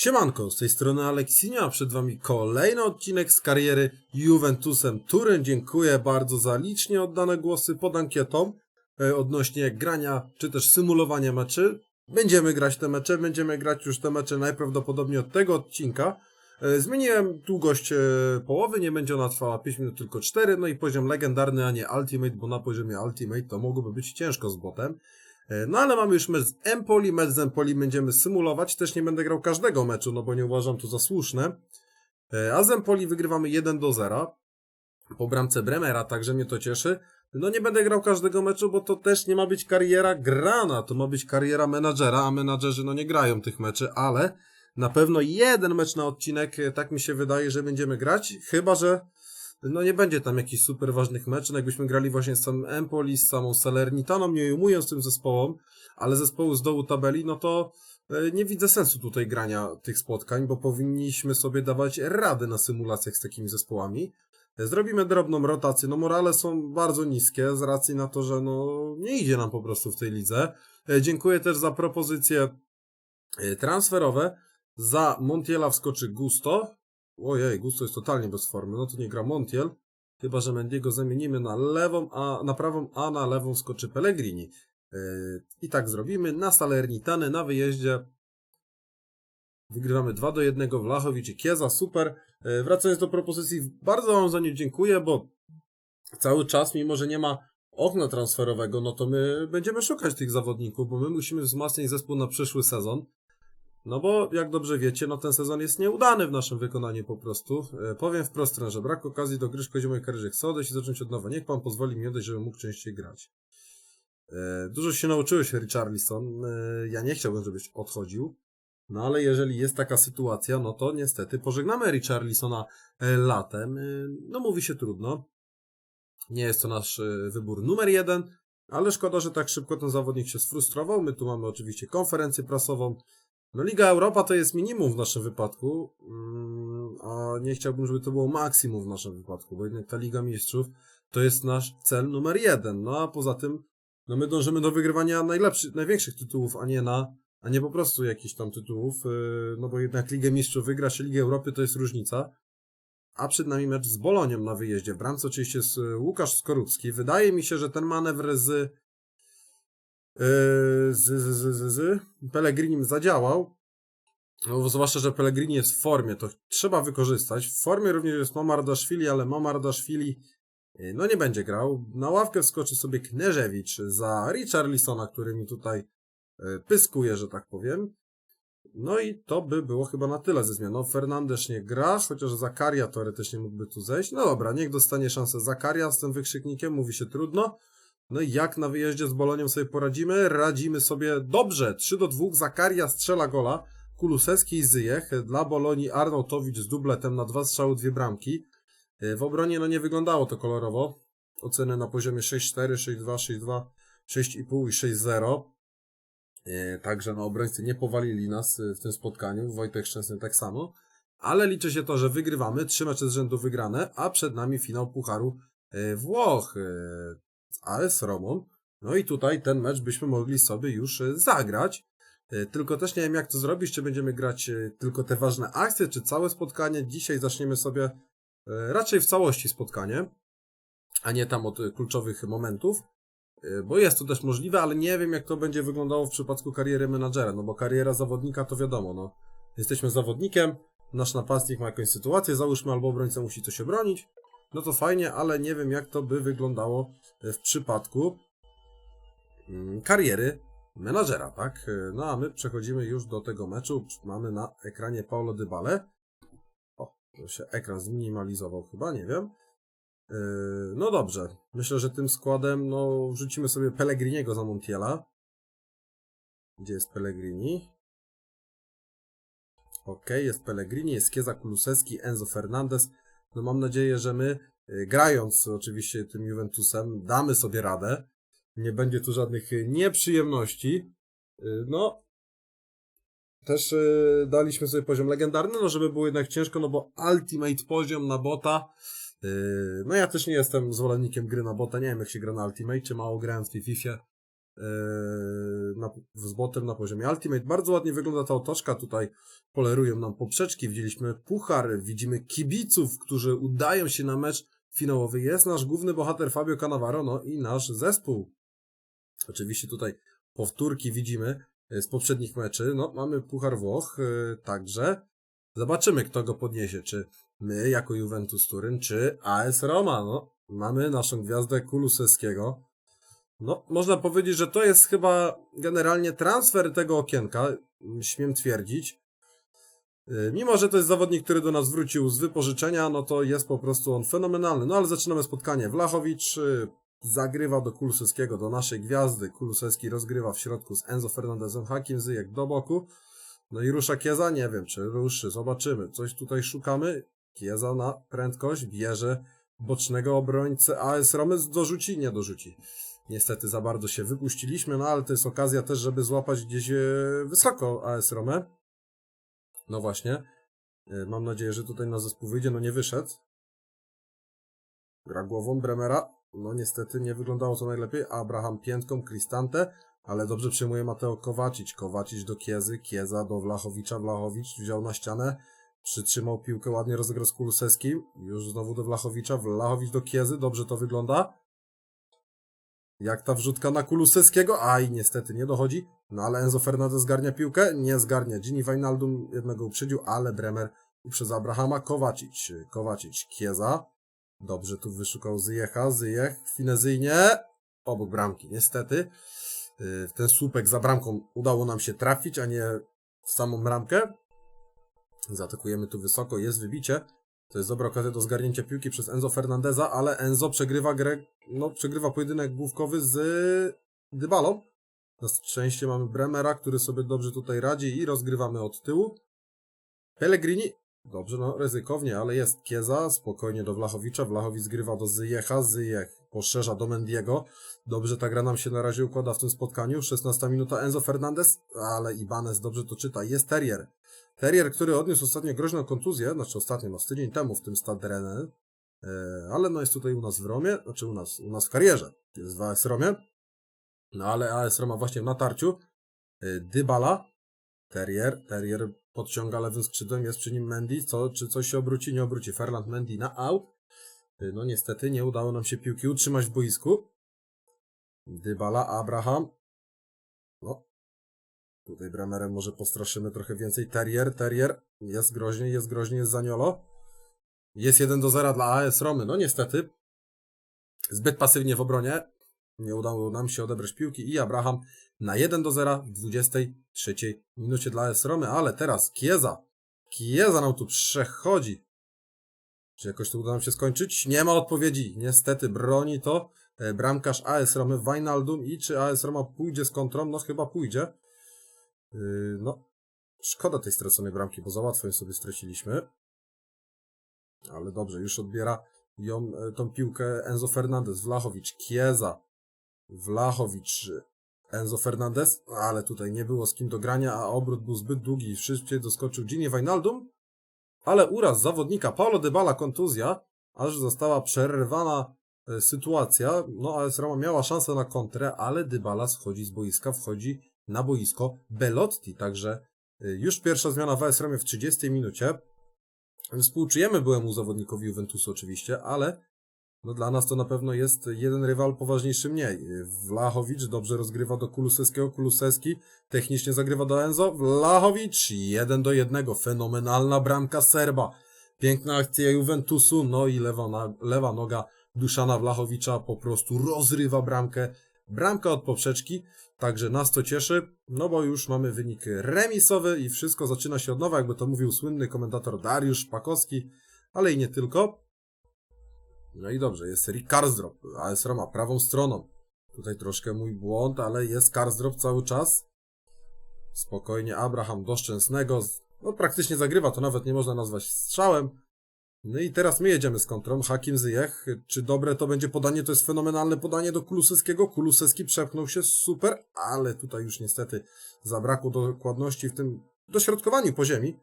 Siemanko, z tej strony Aleksinia, przed wami kolejny odcinek z kariery Juventusem Turyn. Dziękuję bardzo za licznie oddane głosy pod ankietą e, odnośnie grania czy też symulowania meczy. Będziemy grać te mecze, będziemy grać już te mecze najprawdopodobniej od tego odcinka. E, Zmieniłem długość e, połowy, nie będzie ona trwała 5 minut, tylko 4, no i poziom legendarny, a nie Ultimate, bo na poziomie Ultimate to mogłoby być ciężko z botem. E, No ale mamy już mecz z Empoli, mecz z Empoli będziemy symulować, też nie będę grał każdego meczu, no bo nie uważam to za słuszne. E, A z Empoli wygrywamy 1 do 0 po bramce Bremera, także mnie to cieszy. No nie będę grał każdego meczu, bo to też nie ma być kariera grana, to ma być kariera menadżera, a menadżerzy no nie grają tych meczy, ale na pewno jeden mecz na odcinek, e, tak mi się wydaje, że będziemy grać, chyba że no nie będzie tam jakichś super ważnych meczów, jakbyśmy grali właśnie z samym Empoli, z samą Salernitaną, nie ujmując tym zespołom, ale zespołu z dołu tabeli, no to e, nie widzę sensu tutaj grania tych spotkań, bo powinniśmy sobie dawać radę na symulacjach z takimi zespołami. E, Zrobimy drobną rotację, no morale są bardzo niskie z racji na to, że no nie idzie nam po prostu w tej lidze. E, Dziękuję też za propozycje transferowe. Za Montiela wskoczy Gusto. Ojej, Gusto jest totalnie bez formy. No to nie gra Montiel. Chyba, że Mendiego zamienimy na lewą, a na prawą, a na lewą skoczy Pellegrini. Yy, I tak zrobimy. Na Salernitany, na wyjeździe. Wygrywamy 2 do 1. Wlachowicz i Kieza, super. Yy, Wracając do propozycji, bardzo Wam za nie dziękuję, bo cały czas, mimo że nie ma okna transferowego, no to my będziemy szukać tych zawodników, bo my musimy wzmacniać zespół na przyszły sezon. No bo, jak dobrze wiecie, no ten sezon jest nieudany w naszym wykonaniu po prostu. E, powiem wprost, że brak okazji do gry szkodzi mojej karierze. Chcę odejść i zacząć od nowa. Niech pan pozwoli mi odejść, żebym mógł częściej grać. E, dużo się nauczyłeś, Richarlison. E, ja nie chciałbym, żebyś odchodził. No ale jeżeli jest taka sytuacja, no to niestety pożegnamy Richarlisona e, latem. E, no mówi się trudno. Nie jest to nasz e, wybór numer jeden, ale szkoda, że tak szybko ten zawodnik się sfrustrował. My tu mamy oczywiście konferencję prasową. No Liga Europa to jest minimum w naszym wypadku, mm, a nie chciałbym, żeby to było maksimum w naszym wypadku, bo jednak ta Liga Mistrzów to jest nasz cel numer jeden. No a poza tym, no my dążymy do wygrywania najlepszych, największych tytułów, a nie na, a nie po prostu jakichś tam tytułów, yy, no bo jednak Ligę Mistrzów wygra się Ligę Europy, to jest różnica. A przed nami mecz z Bolonią na wyjeździe. W bramce oczywiście jest y, Łukasz Skorupski. Wydaje mi się, że ten manewr z z, z, z, z, z zadziałał. No, zwłaszcza, że Pellegrini jest w formie, to trzeba wykorzystać. W formie również jest Mamardaszwili, ale Mamardaszwili yy, no nie będzie grał. Na ławkę wskoczy sobie Kneżewicz za Richarlisona, który mi tutaj yy, pyskuje, że tak powiem. No i to by było chyba na tyle ze zmianą. Fernandes nie gra, chociaż Zakaria teoretycznie mógłby tu zejść. No dobra, niech dostanie szansę Zakaria z tym wykrzyknikiem, mówi się trudno. No i jak na wyjeździe z Bolonią sobie poradzimy? Radzimy sobie dobrze. 3 do 2. Zakaria strzela gola. Kulusewski i Zyjech. Dla Bolonii Arnautowicz z dubletem na dwa strzały, dwie bramki. Yy, W obronie no nie wyglądało to kolorowo. Oceny na poziomie 6-4, 6-2, 6-2, 6,5 i 6-0. Yy, Także no obrońcy nie powalili nas yy, w tym spotkaniu. Wojtek Szczęsny tak samo. Ale liczy się to, że wygrywamy. Trzy mecze z rzędu wygrane, a przed nami finał Pucharu Włoch. Yy, z Romą. No i tutaj ten mecz byśmy mogli sobie już e, zagrać. E, Tylko też nie wiem jak to zrobić, czy będziemy grać e, tylko te ważne akcje, czy całe spotkanie. Dzisiaj zaczniemy sobie raczej w całości spotkanie, a nie tam od kluczowych momentów. Bo jest to też możliwe, ale nie wiem jak to będzie wyglądało w przypadku kariery menadżera, no bo kariera zawodnika to wiadomo, no. Jesteśmy zawodnikiem, nasz napastnik ma jakąś sytuację, załóżmy, albo obrońca musi coś obronić, no to fajnie, ale nie wiem jak to by wyglądało w przypadku mm, kariery menadżera, tak? No a my przechodzimy już do tego meczu. Mamy na ekranie Paulo Dybale. O, to się ekran zminimalizował chyba, nie wiem. Yy, No dobrze, myślę, że tym składem no wrzucimy sobie Pellegriniego za Montiela. Gdzie jest Pellegrini? Okej, jest Pellegrini, jest Kieza Kulusewski, Enzo Fernandez. No mam nadzieję, że my, y, grając oczywiście tym Juventusem, damy sobie radę. Nie będzie tu żadnych y, nieprzyjemności. Y, No, też daliśmy sobie poziom legendarny, no żeby było jednak ciężko, no bo ultimate poziom na bota. No ja też nie jestem zwolennikiem gry na bota, nie wiem jak się gra na ultimate, czy mało grałem w tej FIFA. Na, z botem na poziomie Ultimate. Bardzo ładnie wygląda ta otoczka, tutaj polerują nam poprzeczki, widzieliśmy puchar, widzimy kibiców, którzy udają się na mecz finałowy. Jest nasz główny bohater Fabio Cannavaro, no i nasz zespół. Oczywiście tutaj powtórki widzimy e, z poprzednich meczy. No, mamy Puchar Włoch e, także. Zobaczymy, kto go podniesie. Czy my, jako Juventus Turyn, czy AS Roma. No, mamy naszą gwiazdę Kulusewskiego. No, można powiedzieć, że to jest chyba generalnie transfer tego okienka, śmiem twierdzić. E, Mimo, że to jest zawodnik, który do nas wrócił z wypożyczenia, no to jest po prostu on fenomenalny. No ale zaczynamy spotkanie. Wlachowicz y, zagrywa do Kulusewskiego, do naszej gwiazdy. Kulusewski rozgrywa w środku z Enzo Fernandezem, Hakim Zyjek do boku. No i rusza Kieza, nie wiem czy ruszy, zobaczymy. Coś tutaj szukamy. Kieza na prędkość bierze bocznego obrońcę AS Romy, dorzuci? Nie dorzuci. Niestety za bardzo się wypuściliśmy, no ale to jest okazja też, żeby złapać gdzieś e, wysoko AS Romę. No właśnie. E, Mam nadzieję, że tutaj na zespół wyjdzie. No nie wyszedł. Gra głową Bremera. No niestety nie wyglądało to najlepiej. Abraham piętką, Cristante. Ale dobrze przyjmuje Mateo Kowacic. Kowacic do Kiezy, Kieza do Wlachowicza. Wlachowicz wziął na ścianę. Przytrzymał piłkę, ładnie rozegrał z Kulusewskim. Już znowu do Wlachowicza. Wlachowicz do Kiezy. Dobrze to wygląda. Jak ta wrzutka na Kulusewskiego? Aj, niestety nie dochodzi. No ale Enzo Fernandez zgarnia piłkę? Nie zgarnia. Gini Wijnaldum jednego uprzedził, ale Bremer uprzedza Abrahama. Kowacic. Kowacic. Kieza. Dobrze tu wyszukał Zyjecha. Zyjech. Finezyjnie. Obok bramki. Niestety. Yy, Ten słupek za bramką udało nam się trafić, a nie w samą bramkę. Zaatakujemy tu wysoko. Jest wybicie. To jest dobra okazja do zgarnięcia piłki przez Enzo Fernandeza, ale Enzo przegrywa grę, no przegrywa pojedynek główkowy z Dybalą. Na szczęście mamy Bremera, który sobie dobrze tutaj radzi i rozgrywamy od tyłu. Pellegrini, dobrze, no ryzykownie, ale jest Kieza, spokojnie do Wlachowicza. Wlachowicz zgrywa do Zyjecha, Zyjech poszerza do Mendiego. Dobrze ta gra nam się na razie układa w tym spotkaniu. 16 minuta Enzo Fernandez, ale Ibanez dobrze to czyta. Jest Terrier. Terrier, który odniósł ostatnio groźną kontuzję, znaczy ostatnio, no tydzień temu w tym Stade Rennes, ale no jest tutaj u nas w Romie, znaczy u nas, u nas w karierze, jest w AS Romie, no ale AS Roma właśnie w natarciu, e, Dybala, Terrier, Terrier podciąga lewym skrzydłem, jest przy nim Mendy, co, czy coś się obróci, nie obróci, Ferland Mendy na out, E, no niestety nie udało nam się piłki utrzymać w boisku, Dybala, Abraham, no, Tutaj Bremerem może postraszymy trochę więcej. Terrier, Terrier. Jest groźnie, jest groźnie, jest Zaniolo. Jest 1 do 0 dla AS Romy. No niestety. Zbyt pasywnie w obronie. Nie udało nam się odebrać piłki i Abraham na 1 do 0 w 23 minucie dla AS Romy. Ale teraz Kieza. Kieza nam tu przechodzi. Czy jakoś to uda nam się skończyć? Nie ma odpowiedzi. Niestety broni to e, bramkarz AS Romy Wijnaldum i czy AS Roma pójdzie z kontrą? No chyba pójdzie. Yy, no, szkoda tej straconej bramki, bo za łatwo ją sobie straciliśmy. Ale dobrze, już odbiera ją, e, tą piłkę Enzo Fernandez, Wlachowicz, Kieza, Wlachowicz, Enzo Fernandez, ale tutaj nie było z kim do grania, a obrót był zbyt długi szybciej doskoczył Gini Wijnaldum. Ale uraz zawodnika Paulo Dybala, kontuzja, aż została przerwana e, sytuacja. No, AS Roma miała szansę na kontrę, ale Dybala schodzi z boiska, wchodzi na boisko Belotti, także y, już pierwsza zmiana w AS Romie w 30 minucie. Współczujemy byłemu zawodnikowi Juventusu oczywiście, ale no dla nas to na pewno jest jeden rywal poważniejszy mniej. Wlachowicz dobrze rozgrywa do Kulusewskiego, Kulusewski technicznie zagrywa do Enzo, Wlachowicz 1 do 1, fenomenalna bramka Serba. Piękna akcja Juventusu, no i lewa, lewa noga Duszana Wlachowicza po prostu rozrywa bramkę. Bramka od poprzeczki, także nas to cieszy, no bo już mamy wynik remisowy i wszystko zaczyna się od nowa, jakby to mówił słynny komentator Dariusz Pakowski, ale i nie tylko. No i dobrze, jest Rick Karsdrop, AS Roma prawą stroną. Tutaj troszkę mój błąd, ale jest Karsdrop cały czas. Spokojnie, Abraham do Szczęsnego, no praktycznie zagrywa, to nawet nie można nazwać strzałem. No i teraz my jedziemy z kontrą. Hakim Zyjech. Czy dobre to będzie podanie? To jest fenomenalne podanie do Kulusewskiego. Kulusewski przepchnął się, super, ale tutaj już niestety zabrakło dokładności w tym dośrodkowaniu po ziemi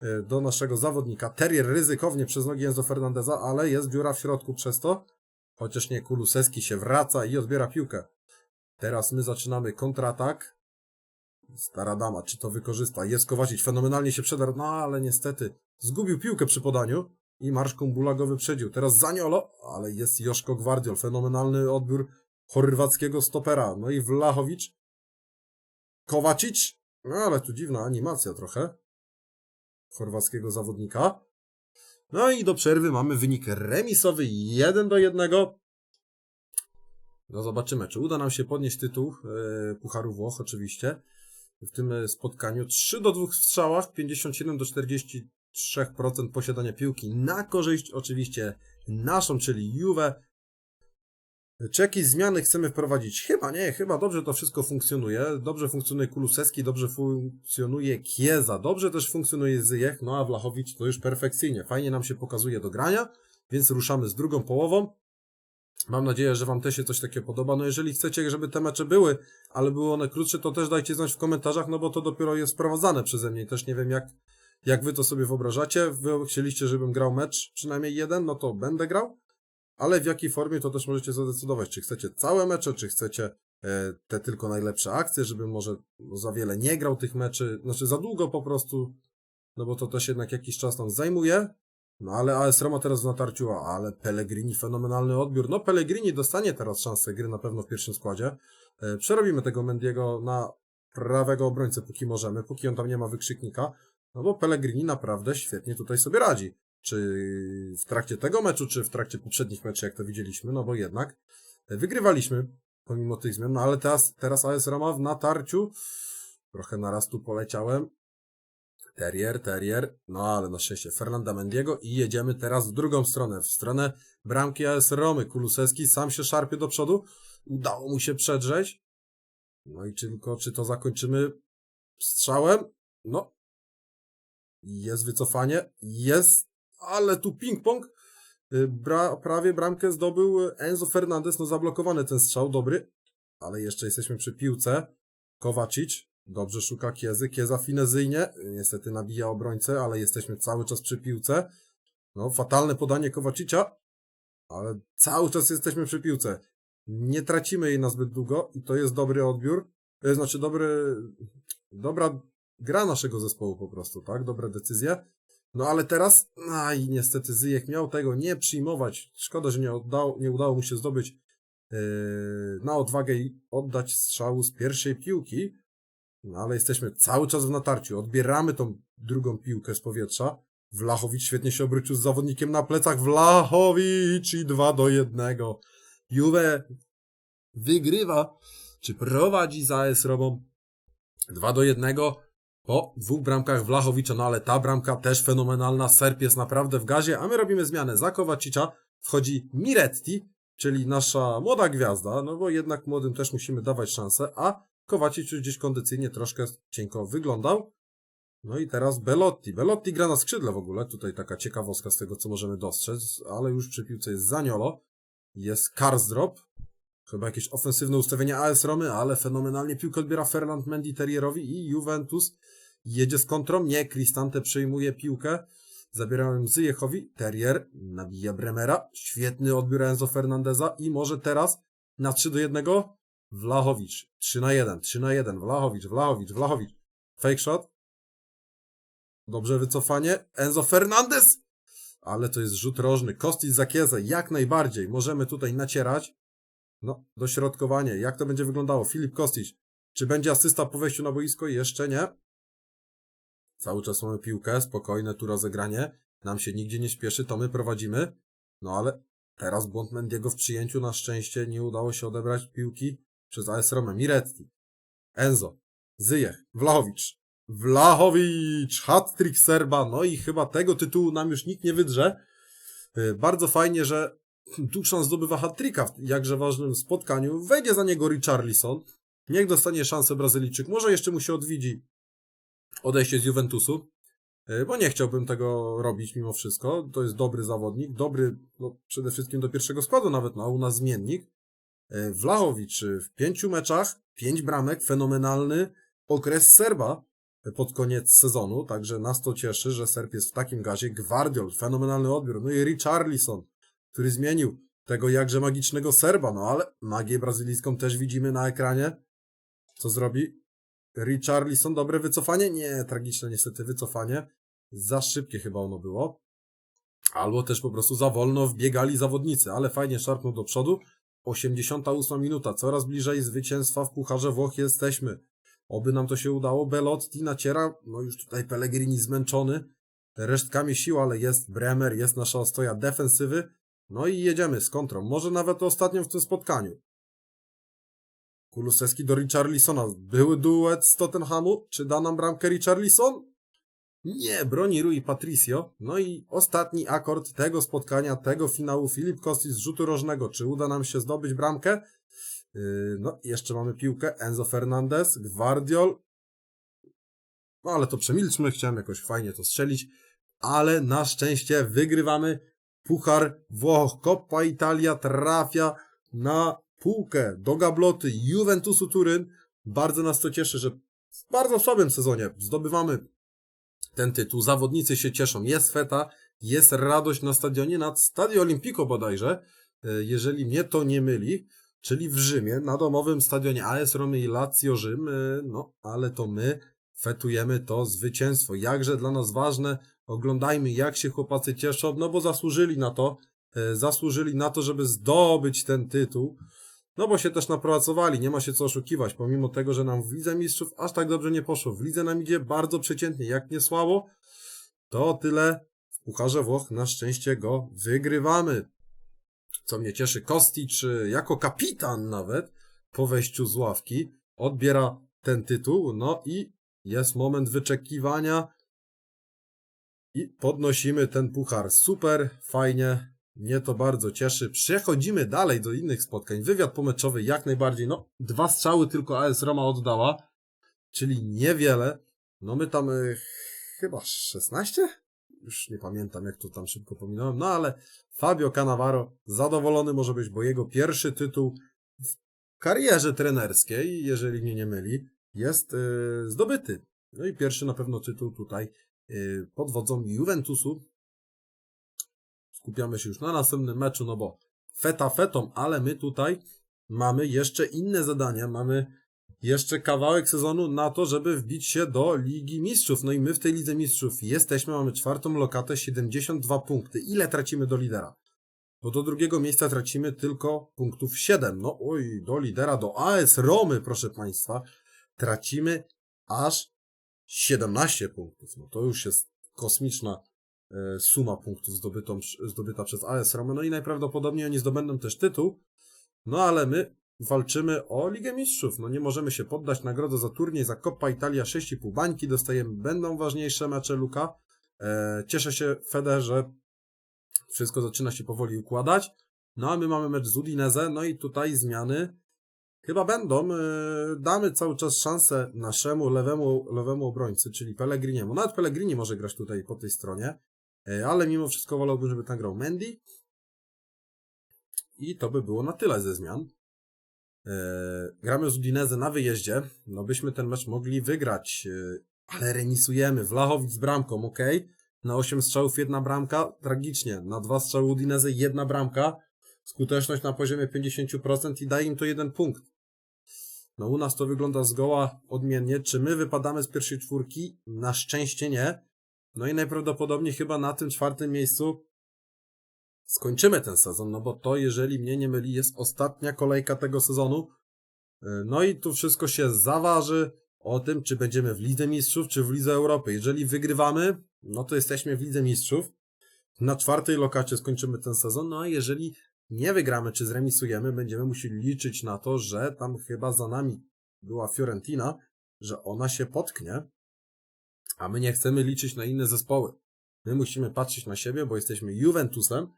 e, do naszego zawodnika. Terrier ryzykownie przez nogi Enzo Fernandeza, ale jest dziura w środku przez to. Chociaż nie, Kulusewski się wraca i odbiera piłkę. Teraz my zaczynamy kontratak. Stara dama, czy to wykorzysta? Jest Kowacic, fenomenalnie się przedarł, no ale niestety zgubił piłkę przy podaniu i Marsz Kumbula go wyprzedził. Teraz Zaniolo, ale jest Joszko Gwardiol, fenomenalny odbiór chorwackiego stopera. No i Vlahovic, Kowacic, no ale tu dziwna animacja trochę chorwackiego zawodnika. No i do przerwy mamy wynik remisowy 1 do 1. No zobaczymy, czy uda nam się podnieść tytuł e, Pucharu Włoch oczywiście w tym e, spotkaniu. 3 do 2 w strzałach, 57 do 43% posiadania piłki na korzyść oczywiście naszą, czyli Juve. Czy jakieś zmiany chcemy wprowadzić? Chyba nie, chyba dobrze to wszystko funkcjonuje. Dobrze funkcjonuje Kulusewski, dobrze funkcjonuje Kieza, dobrze też funkcjonuje Zyjech, no a Wlachowicz to już perfekcyjnie. Fajnie nam się pokazuje do grania, więc ruszamy z drugą połową. Mam nadzieję, że Wam też się coś takiego podoba. No jeżeli chcecie, żeby te mecze były, ale były one krótsze, to też dajcie znać w komentarzach, no bo to dopiero jest sprowadzane przeze mnie. Też nie wiem, jak, jak Wy to sobie wyobrażacie. Wy chcieliście, żebym grał mecz, przynajmniej jeden, no to będę grał. Ale w jakiej formie to też możecie zadecydować. Czy chcecie całe mecze, czy chcecie e, te tylko najlepsze akcje, żebym może no, za wiele nie grał tych meczy, znaczy za długo po prostu, no bo to też jednak jakiś czas nam zajmuje. No ale AS Roma teraz w natarciu, ale Pellegrini, fenomenalny odbiór. No Pellegrini dostanie teraz szansę gry na pewno w pierwszym składzie. E, przerobimy tego Mendiego na prawego obrońcę, póki możemy, póki on tam nie ma wykrzyknika. No bo Pellegrini naprawdę świetnie tutaj sobie radzi. Czy w trakcie tego meczu, czy w trakcie poprzednich meczów, jak to widzieliśmy, no bo jednak e, wygrywaliśmy pomimo tych zmian, no ale teraz, teraz AS Roma w natarciu. Trochę naraz tu poleciałem. Terrier, Terrier, no ale na szczęście Fernanda Mendiego i jedziemy teraz w drugą stronę, w stronę bramki AS Romy. Kulusewski sam się szarpie do przodu, udało mu się przedrzeć. No i czy tylko, czy to zakończymy strzałem? No. Jest wycofanie, jest, ale tu ping-pong. Y, Bra, prawie bramkę zdobył Enzo Fernandez, no zablokowany ten strzał, dobry. Ale jeszcze jesteśmy przy piłce. Kowacic, Dobrze szuka Kiezy. Kieza finezyjnie. Niestety nabija obrońcę, ale jesteśmy cały czas przy piłce. No, fatalne podanie Kowacicia, ale cały czas jesteśmy przy piłce. Nie tracimy jej na zbyt długo i to jest dobry odbiór. To jest znaczy dobry, dobra gra naszego zespołu po prostu, tak? Dobre decyzje. No ale teraz, aj, niestety Zyjek miał tego nie przyjmować. Szkoda, że nie, oddał, nie udało mu się zdobyć yy, na odwagę i oddać strzału z pierwszej piłki. No ale jesteśmy cały czas w natarciu. Odbieramy tą drugą piłkę z powietrza. Wlachowicz świetnie się obrócił z zawodnikiem na plecach. Wlachowicz i 2 do 1. Juve wygrywa, czy prowadzi za AS Romą 2 do 1 po dwóch bramkach Wlachowicza, no ale ta bramka też fenomenalna. Serp jest naprawdę w gazie, a my robimy zmianę. Za Kowacicza wchodzi Miretti, czyli nasza młoda gwiazda, no bo jednak młodym też musimy dawać szansę, a Kowacic już gdzieś kondycyjnie troszkę cienko wyglądał. No i teraz Belotti. Belotti gra na skrzydle w ogóle. Tutaj taka ciekawostka z tego, co możemy dostrzec, ale już przy piłce jest Zaniolo. Jest Karsdrop. Chyba jakieś ofensywne ustawienie AS Romy, ale fenomenalnie piłkę odbiera Fernand Mendy Terrierowi i Juventus jedzie z kontrą. Nie, Cristante przejmuje piłkę. Zabierałem Zyjechowi. Terrier nabija Bremera. Świetny odbiór Enzo Fernandeza i może teraz na 3 do 1 Wlachowicz. 3 na 1, 3 na 1. Wlachowicz, Wlachowicz, Wlachowicz. Fake shot. Dobrze wycofanie. Enzo Fernandez! Ale to jest rzut rożny. Kostić za Kiezę, jak najbardziej. Możemy tutaj nacierać. No, dośrodkowanie. Jak to będzie wyglądało? Filip Kostić. Czy będzie asysta po wejściu na boisko? Jeszcze nie. Cały czas mamy piłkę, spokojne tu rozegranie. Nam się nigdzie nie śpieszy, to my prowadzimy. No ale teraz błąd Mendiego w przyjęciu. Na szczęście nie udało się odebrać piłki przez AS Romę. Miretti, Enzo, Zyjech, Wlachowicz. Wlachowicz, hat-trick Serba. No i chyba tego tytułu nam już nikt nie wydrze. Yy, Bardzo fajnie, że Duszan zdobywa hat-tricka w jakże ważnym spotkaniu. Wejdzie za niego Richarlison. Niech dostanie szansę Brazylijczyk. Może jeszcze mu się odwiedzi odejście z Juventusu, yy, bo nie chciałbym tego robić mimo wszystko. To jest dobry zawodnik, dobry no, przede wszystkim do pierwszego składu nawet, no a u nas zmiennik. Wlachowicz yy, w pięciu meczach, pięć bramek, fenomenalny okres Serba pod koniec sezonu, także nas to cieszy, że Serb jest w takim gazie. Gwardiol, fenomenalny odbiór, no i Richarlison, który zmienił tego jakże magicznego Serba, no ale magię brazylijską też widzimy na ekranie. Co zrobi? Richarlison, dobre wycofanie? Nie, tragiczne niestety wycofanie. Za szybkie chyba ono było. Albo też po prostu za wolno wbiegali zawodnicy, ale fajnie szarpnął do przodu. 88 minuta, coraz bliżej zwycięstwa w Pucharze Włoch jesteśmy. Oby nam to się udało. Belotti naciera, no już tutaj Pellegrini zmęczony, resztkami sił, ale jest Bremer, jest nasza ostoja defensywy. No i jedziemy z kontrą. Może nawet ostatnio w tym spotkaniu. Kulusewski do Richarlisona. Były duet z Tottenhamu. Czy da nam bramkę Richarlison? Nie, broni Rui Patricio. No i ostatni akord tego spotkania, tego finału. Filip Kostic z rzutu rożnego. Czy uda nam się zdobyć bramkę? Yy, no, jeszcze mamy piłkę. Enzo Fernandez, Gvardiol. No, ale to przemilczmy. Chciałem jakoś fajnie to strzelić. Ale na szczęście wygrywamy Puchar Włoch. Coppa Italia trafia na półkę do gabloty Juventusu Turyn. Bardzo nas to cieszy, że w bardzo słabym sezonie zdobywamy ten tytuł. Zawodnicy się cieszą. Jest feta, jest radość na stadionie, nad Stadio Olimpico bodajże, e, jeżeli mnie to nie myli, czyli w Rzymie, na domowym stadionie AS Romy i Lazio Rzym, e, no ale to my fetujemy to zwycięstwo. Jakże dla nas ważne, oglądajmy jak się chłopacy cieszą, no bo zasłużyli na to, e, zasłużyli na to, żeby zdobyć ten tytuł. No bo się też napracowali, nie ma się co oszukiwać, pomimo tego, że nam w Lidze Mistrzów aż tak dobrze nie poszło. W Lidze nam idzie bardzo przeciętnie, jak nie słabo, to tyle. W Pucharze Włoch na szczęście go wygrywamy. Co mnie cieszy, Kostic jako kapitan nawet po wejściu z ławki odbiera ten tytuł, no i jest moment wyczekiwania i podnosimy ten puchar. Super, fajnie, mnie to bardzo cieszy. Przechodzimy dalej do innych spotkań. Wywiad pomeczowy jak najbardziej. No, dwa strzały tylko AS Roma oddała, czyli niewiele. No my tam y, chyba 16? Już nie pamiętam, jak to tam szybko pominąłem. No ale Fabio Cannavaro zadowolony może być, bo jego pierwszy tytuł w karierze trenerskiej, jeżeli mnie nie myli, jest y, zdobyty. No i pierwszy na pewno tytuł tutaj pod wodzą Juventusu, skupiamy się już na następnym meczu, no bo feta fetą, ale my tutaj mamy jeszcze inne zadania, mamy jeszcze kawałek sezonu na to, żeby wbić się do Ligi Mistrzów. No i my w tej Lidze Mistrzów jesteśmy, mamy czwartą lokatę, 72 punkty. Ile tracimy do lidera? Bo do drugiego miejsca tracimy tylko punktów 7. No oj, do lidera, do AS Romy, proszę Państwa, tracimy aż 17 punktów. No to już jest kosmiczna E, suma punktów zdobytą, zdobyta przez AS Roma, no i najprawdopodobniej oni zdobędą też tytuł, no ale my walczymy o Ligę Mistrzów, no nie możemy się poddać, nagrodę za turniej, za Coppa Italia. 6,5 bańki dostajemy, będą ważniejsze mecze Luka, e, cieszę się Fede, że wszystko zaczyna się powoli układać, no a my mamy mecz z Udinese, no i tutaj zmiany chyba będą, e, damy cały czas szansę naszemu lewemu, lewemu obrońcy, czyli Pellegriniemu, nawet Pellegrini może grać tutaj po tej stronie, E, ale mimo wszystko wolałbym, żeby tam grał Mendy. I to by było na tyle ze zmian. E, gramy z Udinese na wyjeździe. No byśmy ten mecz mogli wygrać, ale remisujemy. Wlachowic z bramką, ok. Na 8 strzałów jedna bramka, tragicznie. Na 2 strzały Udinese jedna bramka. Skuteczność na poziomie 50% i daje im to jeden punkt. No u nas to wygląda zgoła odmiennie. Czy my wypadamy z pierwszej czwórki? Na szczęście nie. No i najprawdopodobniej chyba na tym czwartym miejscu skończymy ten sezon, no bo to, jeżeli mnie nie myli, jest ostatnia kolejka tego sezonu. E, no i tu wszystko się zaważy o tym, czy będziemy w Lidze Mistrzów, czy w Lidze Europy. Jeżeli wygrywamy, no to jesteśmy w Lidze Mistrzów. Na czwartej lokacie skończymy ten sezon, no a jeżeli nie wygramy, czy zremisujemy, będziemy musieli liczyć na to, że tam chyba za nami była Fiorentina, że ona się potknie a my nie chcemy liczyć na inne zespoły. My musimy patrzeć na siebie, bo jesteśmy Juventusem.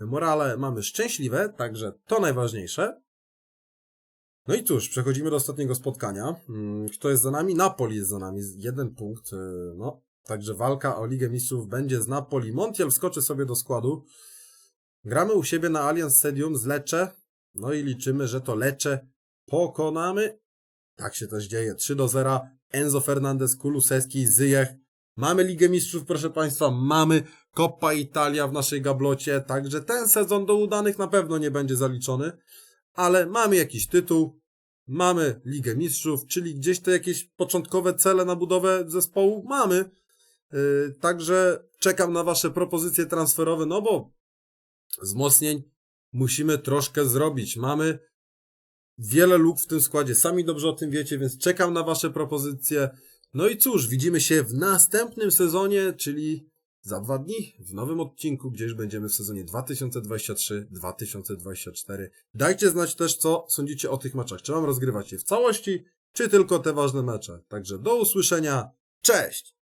Morale mamy szczęśliwe, także to najważniejsze. No i cóż, przechodzimy do ostatniego spotkania. Mm, kto jest za nami? Napoli jest za nami. Jeden punkt. Y, no, także walka o Ligę Mistrzów będzie z Napoli. Montiel wskoczy sobie do składu. Gramy u siebie na Allianz Stadium z Lecce. No i liczymy, że to Lecce pokonamy. Tak się też dzieje. 3 do 0. Enzo Fernandez, Kulusewski, Zyjech. Mamy Ligę Mistrzów, proszę Państwa, mamy Coppa Italia w naszej gablocie, także ten sezon do udanych na pewno nie będzie zaliczony, ale mamy jakiś tytuł, mamy Ligę Mistrzów, czyli gdzieś te jakieś początkowe cele na budowę zespołu mamy. Yy, Także czekam na Wasze propozycje transferowe, no bo wzmocnień musimy troszkę zrobić. Mamy wiele luk w tym składzie, sami dobrze o tym wiecie, więc czekam na Wasze propozycje. No i cóż, widzimy się w następnym sezonie, czyli za dwa dni, w nowym odcinku, gdzie już będziemy w sezonie 2023-2024. Dajcie znać też, co sądzicie o tych meczach. Czy mam rozgrywać je w całości, czy tylko te ważne mecze. Także do usłyszenia. Cześć!